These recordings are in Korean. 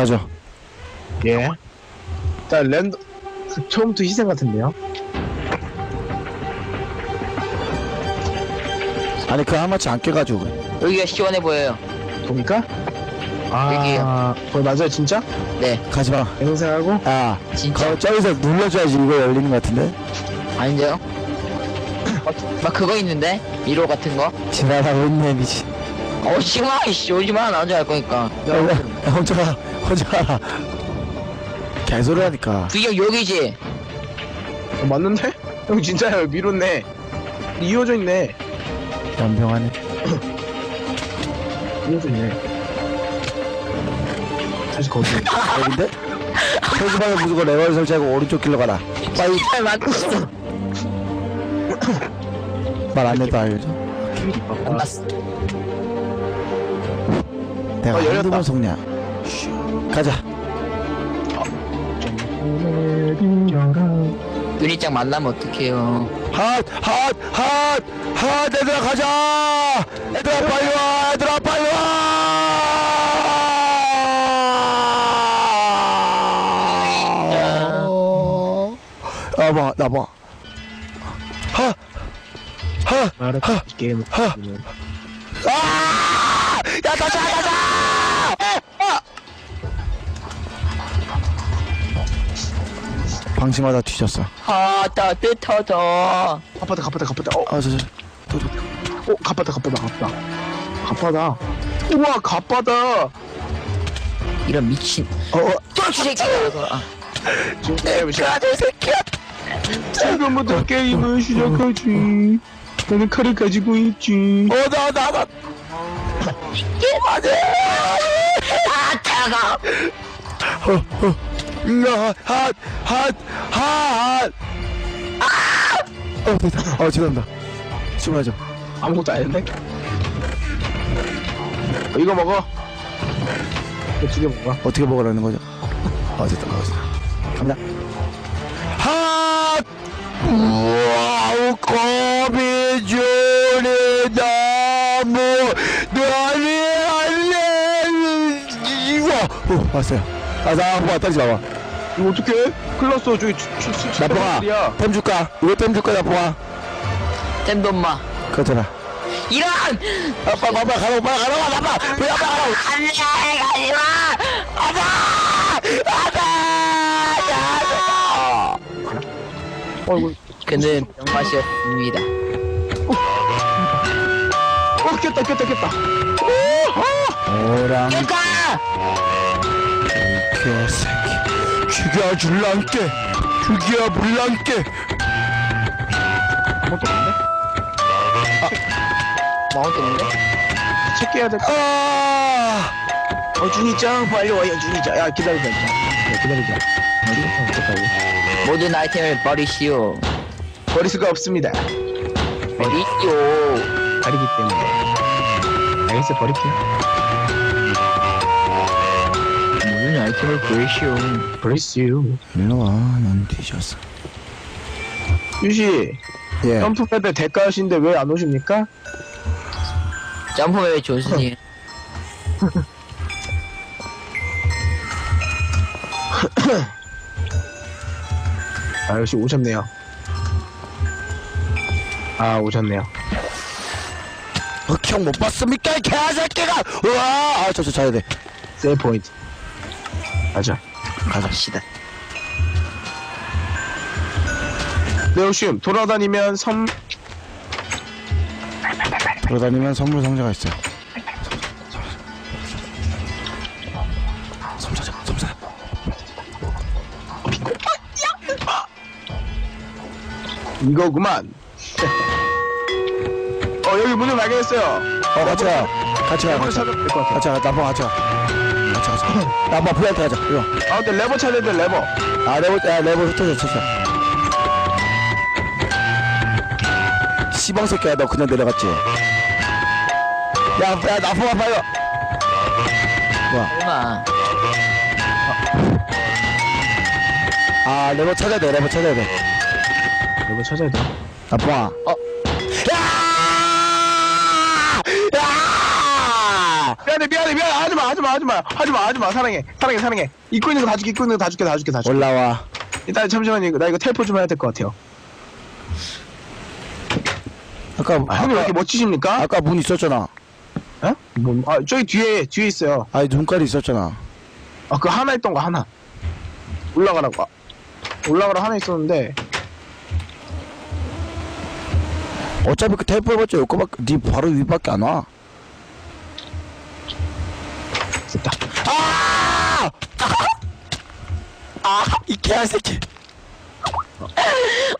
가죠. 예. 일단 랜더 그 처음부터 희생 같은데요? 아니 그 한마치 안 깨가지고 그래. 여기가 시원해 보여요. 보니까 아. 거기 맞아요 진짜? 네, 가지 마. 생생하고 야, 진짜 거 저기서 눌러줘야지 이거 열리는 것 같은데. 아닌데요? 어, 막 그거 있는데 미로 같은 거. 지나가고 있네 미친. 어 시마 씨 오지 마 나중에 할 거니까. 야, 야, 야, 혼자 가, 혼자 가라. 개소리 하니까. 구경 여기지. 어, 맞는데? 형 진짜요 미뤘네 이어져 있네 연병하네. 이어져 있네 다시 거기 여긴데? 표지방에 무조건 레버를 설치하고 오른쪽 길로 가라. 빨리 잘 만났어. 말 안 해도 알죠? 만났어. 내가 어, 열렸다. 한두 번 속냐? 슈, 가자. 눈이짱 만나면 어떡해요. 핫, 핫, 핫, 핫, 얘들아 가자. 얘들아 빨리 와, 얘들아 빨리 와. 아, 봐, 나 봐. 하, 하, 말을 하. 게임 하. 아! 야, 가자, 가자! 방심하다 뒤졌어. 아 따뜻하다. 갑바다 갑바다 갑바다 어, 아, 저, 저, 저, 저. 어 갑바다 갑바다 갑바다 갑바다 우와 갑바다 이런 미친. 어, 어. 아, 지금 시작 아들 새끼야! 지금부터 게임을 시작하지 나는 칼을 가지고 있지 어, 나, 나, 나. 안 돼! 아 차가. 어, 어. 야, 핫, 핫, 핫! 아! 어, 됐다. 어, 죄송합니다. 수고하죠. 아무것도 안 했네 어, 이거 먹어 이거 두개 먹어 어떻게 먹으라는 거죠? 어, 됐다, 먹었다. 갑니다. 핫! 와우, 거미 줄이 나무, 나리 알레, 이와! 어, 왔어요. 아, 나, 와, 떨지 마 봐. 이거 어떡해? 큰일 났어 저기 야템 줄까? 이거 템 줄까? 템도 엄마. 그렇잖아. 이런. 아빠, 아빠, 가라, 빨리 가라, 아빠! 왜 아빠 가라! 안돼 가지마. 어이구 그는 병맛이었습니다. 어 깼다 깼다 깼다 오랑 깼다. 개새끼 죽여줄란께 죽여불란께 아무것도 없는데? 마운트 없는데? 체크해야 될까? 아 어 준이짱 빨리 와요 준이짱 야 기다리자 일단. 야, 기다리자 준이짱 어떡하고 모든 아이템을 버리시오. 버릴 수가 없습니다 버리시오. 가리기 때문에 알겠어 버릴게요 아이템을 버리시오. 버리시오 일로와 넌 뒤졌어. 유시 예. 점프패드 대가하신데 왜 안 오십니까? 점프맵의 존슨이. 아 역시 오셨네요. 아 오셨네요. 흑형 못 봤습니까 이 개새끼가? 우와! 아 저 저 자야 돼 세이 포인트 가자. 갑시다. 네오슘 돌아다니면 섬 돌아다니면 선물 상자가 있어요. 섬사자 섬사자. 이거구만. 어 여기 문을 발견했어요. 어 같이 가 같이 가 레버 같이 가 찾으면 될것 같아 같이 가 나빠 같이 가 가자 나빠 부한테 가자. 이거 아 근데 레버 찾아야 돼 레버. 아 레버 야 레버 흩어져 쳤어 씨방 새끼야 너 그냥 내려갔지? 야 야 나쁜 아빠요 뭐야? 설마. 아 레버 찾아야 돼 레버 찾아야 돼. 레버 찾아야 돼. 아빠. 어. 미안해 미안해 미안해. 하지마 하지마 하지마. 하지마 하지마. 사랑해 사랑해 사랑해. 입고 있는 거 다 줄게 입고 있는 거 다 줄게 다 줄게 다 줄게 올라와. 일단 잠시만요. 이거 나 이거 텔포 좀 해야 될 것 같아요. 아까 아, 형님 왜 이렇게 멋지십니까? 아까 문 있었잖아. 어? 뭐, 아 저기 뒤에 뒤에 있어요. 아니 눈깔이 있었잖아. 아그 하나 있던 거 하나. 올라가라고. 아, 올라가라 하나 있었는데. 어차피 그 테이프 해봤자 요거밖에 네 바로 위밖에 안와 됐다 아! 아! 이 개새끼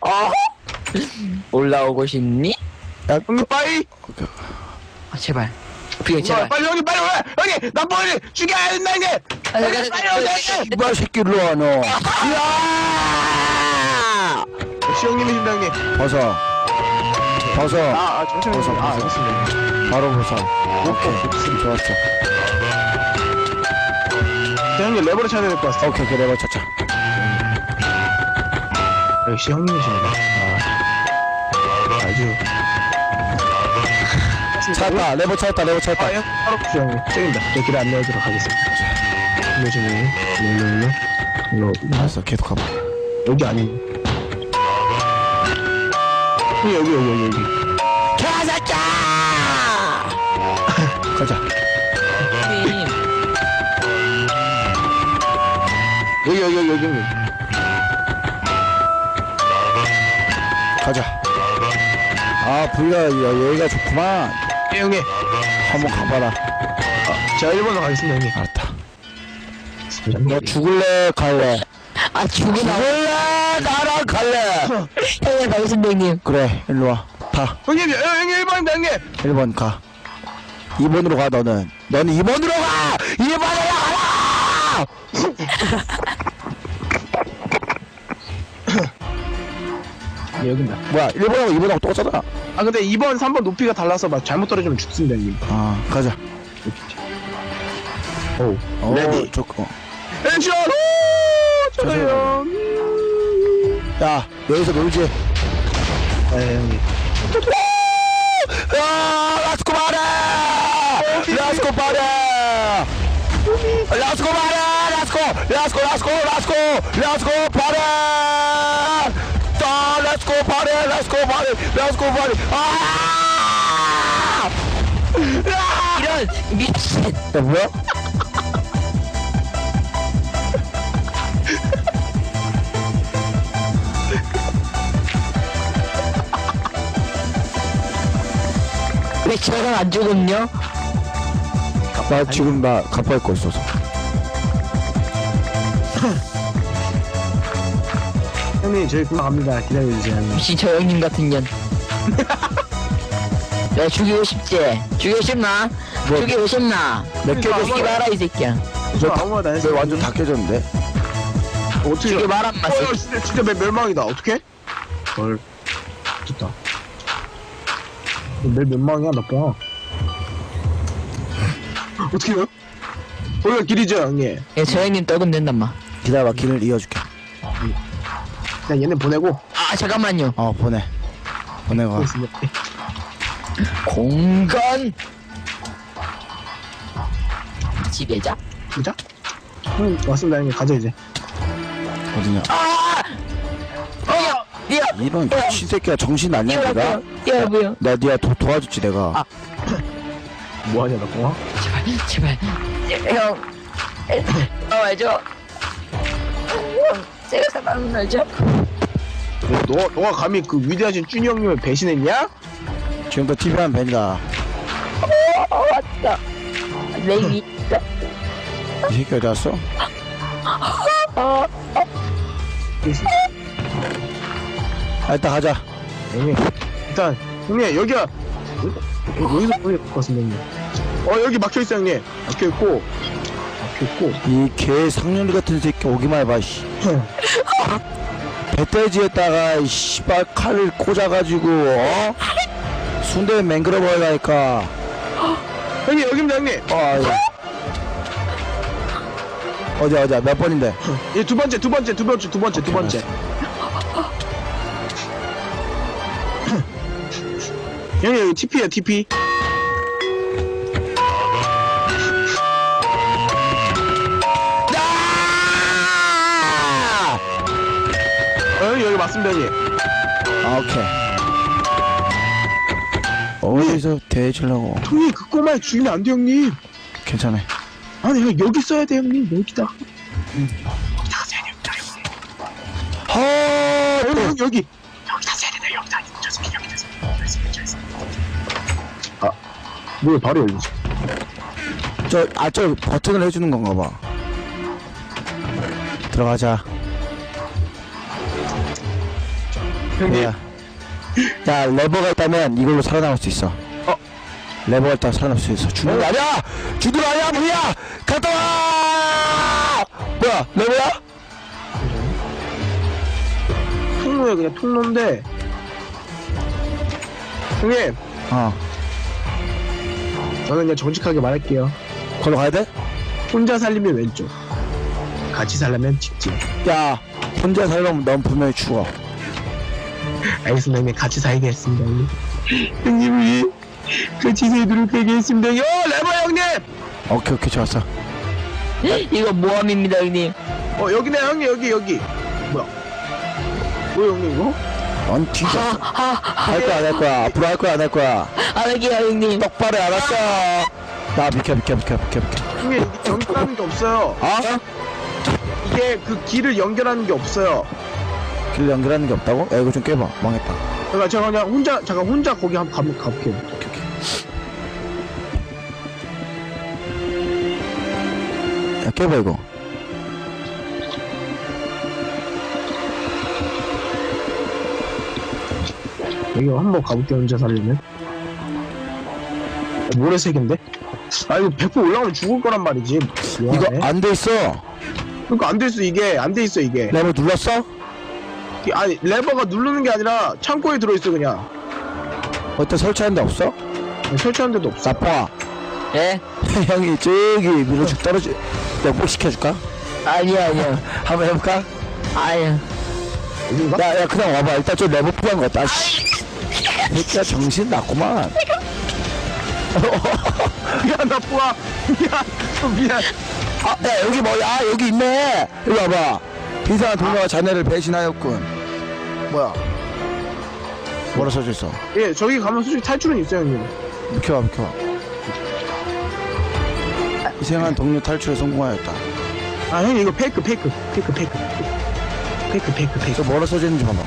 어? 올라오고 싶니? 형님 빨리 아, 제발. 올라와, 제발. 빨리 형님 빨리 와 형님 나 빨리 죽여야 된다 형님 아, 형님, 빨리 잠깐, 오세요 잠깐. 이발 새끼 일로 와 너. 야! 역시 형님이십니다 형님 벗어. 벗어. 아, 아 잠시만요 벗어, 아 벗어. 알겠습니다 바로 벗어. 오케이. 좋았어. 자, 형님 레버를 찾아야 될 것 같습니다 오케이, 오케이, 레버 찾자. 역시 형님이십니다 아, 아주 찾았다. 레버 찾았다. 레버 찾았다. 아, 형, 바로 그 형님. 저기입니다. 저 길에 안내하도록 하겠습니다. 일로 좀, 일로, 일로, 일로. 일로. 알았어. 계속 가봐. 여기 아니. 여기, 여기, 여기, 여기. 개새끼! 가자. 여기, 여기, 여기, 여기. 가자. 아, 부위가 여- 여기가 좋구만. 예, 형님. 한번 가봐라. 아, 제가 1번으로 가겠습니다, 형님. 알았다. 너 죽을래? 갈래? 아, 죽으나. 죽을래? 나랑 갈래? 형님, 반갑습니다, 형님. 그래, 일로 와. 타. 형님, 여- 형님 1번입니다, 형님. 1번 가. 2번으로 가, 너는. 너는 2번으로 가! 2번으로 가라! 예, 여기입니다. 뭐야, 1번하고 2번하고 똑같잖아. 아, 근데 2번, 3번 높이가 달라서 막 잘못 떨어지면 죽습니다, 형님. 아, 가자. 오. 어, 레디. 좋고. 액션! 오! 저도요. 야, 여기서 놀지. 네, 형님. 야, 라스코 바레! 라스코 바레! 라스코 바레! 라스코! 라스코, 라스코, 라스코! 라스코 바레! 자, 라스코 바레! 라스코 바레! 라스코 바레! 아! 이런, 미친. 야, 뭐야? 왜 제가 안 죽었냐? 나 지금 나 갑바 입고 있어서. 형님, 저희 금방 갑니다. 기다려주세요, 형님. 미친 저 형님 같은 년. 야, 죽이고 싶지? 죽이고 싶나? 뭐? 죽이고 싶나? 몇 개? 죽이기 마라, 이 새끼야. 저 아무 말도 안내 했어요. 완전 다 깨졌는데? 어떻게. 죽이기 마라, 마 어, 새끼. 진짜, 진짜 멸- 멸망이다. 어떡해? 헐. 좋다. 내 멸망이야, 나 봐. 어떻게 해요? 거기가 길이죠, 형님. 야, 저 형님 떡은 된단 마. 기다려봐, 길을 이어줄게. 그냥 얘네 보내고. 아, 잠깐만요. 어, 보내. 보내고 가. 공간. 지배자? 진짜? 응, 왔습니다, 형님. 가자, 이제. 어디냐? 아! 어, 야, 이런 미친 새끼야 정신 아니야 내가? 뭐야? 나 니가 도, 도와줬지 내가 아. 뭐하냐, 나 어? 제발, 제발. 형. 어, 알죠? 알죠? 너, 너가 감히 그 위대하신 준이 형님을 배신했냐? 지금부터 TV 하면 벤다 어, 왔다. 내 위, 이 새끼 어디 갔어? 어, 아 일단 가자 형님, 일단, 형님, 여기가, 여- 여기서 보낼 것 같습니다, 형님. 어, 여기 막혀있어, 형님. 막혀있고, 막혀 있고. 이개 상년리 같은 새끼 오기만 해봐 씨 배돼지에다가 이 씨발 칼을 꽂아가지고 어? 순대 맹그러 버리라니까 형님, 여기입니다, 형님. 어 아야 어디야 어디야 몇 번인데 예, 두 번째, 두 번째, 두 번째, 두 번째, 두 번째. 형님, 여기 TP야, TP. 여기 맞습니다 형님 아 오케이. 어디서 대해주려고? 형님 그 꼬마에 죽이면 안돼 형님. 괜찮아. 아니 형 여기 써야 돼 형님. 여기다. 하 여기 여기 여기. 여기다 써야 된다 여기다. 저 새끼 여기다 써 아, 뭘 바로 열리지? 저, 아, 저 버튼을 해주는 건가 봐. 들어가자. 형님, 야, 야, 레버가 있다면 이걸로 살아남을 수 있어. 어? 레버가 있다면 살아남을 수 있어. 죽는 거 아니야! 죽는 거 아니야! 뭐야! 갔다 와! 뭐야, 레버야? 통로에 그냥 통로인데 형님, 어. 저는 그냥 정직하게 말할게요. 걸로 가야 돼? 혼자 살리면 왼쪽, 같이 살려면 직진. 야, 혼자 살려면 넌 분명히 죽어. 알겠습니다, 형님. 같이 살겠습니다, 형님. 형님이 같이 살도록 하겠습니다. 요, 레버 형님! 오케이, 오케이, 좋았어. 이거 모함입니다 형님 어, 여기네, 형님, 여기, 여기. 뭐야? 뭐야, 형님, 이거? 넌 뒤져. 하하하 할 거야, 안 할 거야. 앞으로 할 거야, 안 할 거야. 안 할게요 형님 똑바로 해, 알았어. 나 비켜, 비켜, 비켜, 비켜, 비켜. 형님, 이게 연결하는 게 없어요. 어? 이게 그 길을 연결하는 게 없어요. 길 연결하는 게 없다고? 야, 이거 좀 깨봐. 망했다. 그러니까 제가 그냥 혼자, 잠깐 혼자 거기 한번 가볼, 가볼게요. 오케이, 오케이. 야, 깨봐, 이거. 여기 한번 가볼게요, 혼자 살리면. 어, 모래색인데? 아, 이거 100% 올라오면 죽을 거란 말이지. 이거. 안 돼 있어. 그러니까 안 돼 있어, 이게. 안 돼 있어, 이게. 레버 눌렀어? 이- 아니, 레버가 누르는 게 아니라 창고에 들어있어, 그냥. 어때 설치하는 데 없어? 설치하는 데도 없어. 나빠. 예? 형이 저기 밀어줄 떨어지. 역복 시켜줄까? 아니야 아니야 한번 해볼까? 아니야 어딘가? 야, 야, 그냥 와봐. 일단 좀 레버 필요한 것 같다. 씨. 새끼야, 정신 났구만. 미안, 나 뿌아. 미안, 어, 미안. 아, 야, 여기 뭐야? 아, 여기 있네. 여기 와봐. 이상한 동료가 자네를 배신하였군. 뭐야? 뭐라 써져 있어? 예, 저기 가면 솔직히 탈출은 있어요, 형님. 비켜봐, 비켜봐. 이생한 동료 탈출에 성공하였다. 아, 형님, 이거 페이크, 페이크. 페이크, 페이크. 페이크, 페이크, 페이크. 저 뭐라 써져 있는지 봐봐.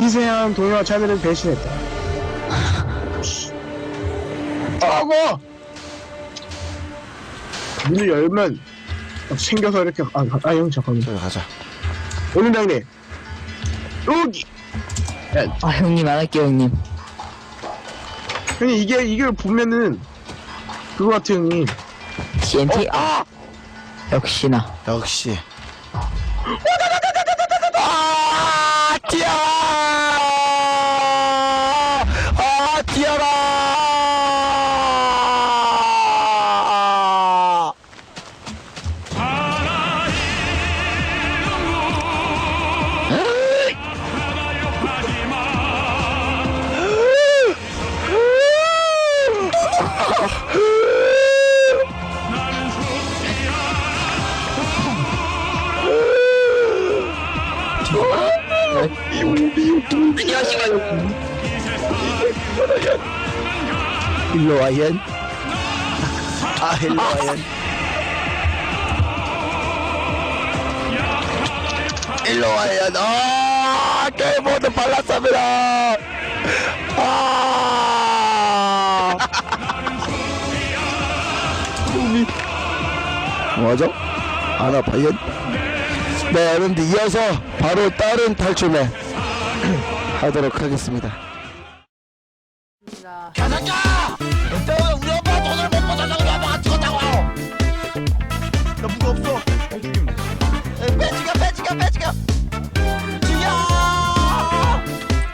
미세한 동료와 자매를 배신했다. 아고! 문을 열면 딱 챙겨서 이렇게 아, 아, 아, 형 잠깐만. 저기 가자. 오늘 장님 여기. 야, 아 형님 안 할게요 형님 형님 이게 이게 보면은 그거 같아 형님. TNT 어, 아! 역시나 역시. 아, 뛰어! 일로 와, 옌. 아, 일로 와, 옌. 일로 와, 옌. 아, 게임모드 발랐습니다. 아. 뭐죠? 안 아파, 옌. 네, 여러분들 이어서 바로 다른 탈출맨 하도록 하겠습니다.